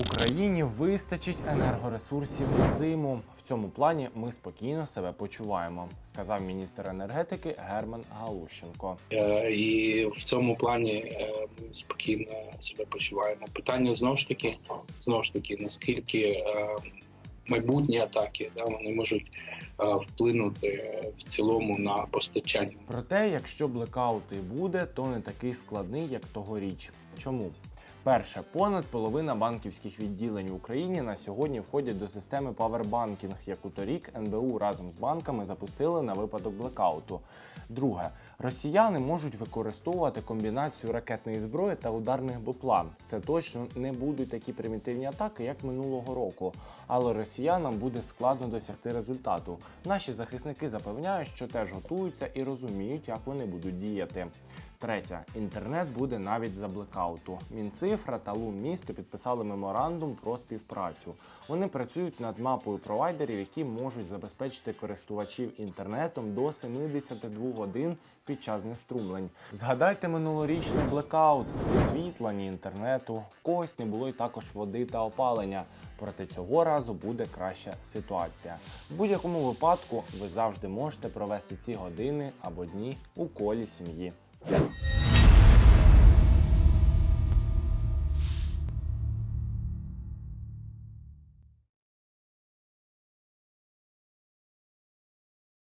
Україні вистачить енергоресурсів на зиму. В цьому плані ми спокійно себе почуваємо, сказав міністр енергетики Герман Галущенко. Е, І в цьому плані е, ми спокійно себе почуваємо. Питання знову ж таки, знову ж таки, наскільки е, майбутні атаки да, вони можуть вплинути в цілому на постачання. Проте, якщо блекаут і буде, то не такий складний, як тогоріч. Чому? Перше, понад половина банківських відділень в Україні на сьогодні входять до системи павербанкінг, яку торік НБУ разом з банками запустили на випадок блекауту. Друге, росіяни можуть використовувати комбінацію ракетної зброї та ударних БПЛА. Це точно не будуть такі примітивні атаки, як минулого року. Але росіянам буде складно досягти результату. Наші захисники запевняють, що теж готуються і розуміють, як вони будуть діяти. Третє, інтернет буде навіть за блекауту. Мінцифра та Лунмісто підписали меморандум про співпрацю. Вони працюють над мапою провайдерів, які можуть забезпечити користувачів інтернетом до 72 годин під час знеструмлень. Згадайте минулорічний блекаут, світла, ні інтернету. В когось не було й також води та опалення. Проте цього разу буде краща ситуація. В будь-якому випадку ви завжди можете провести ці години або дні у колі сім'ї. Yeah.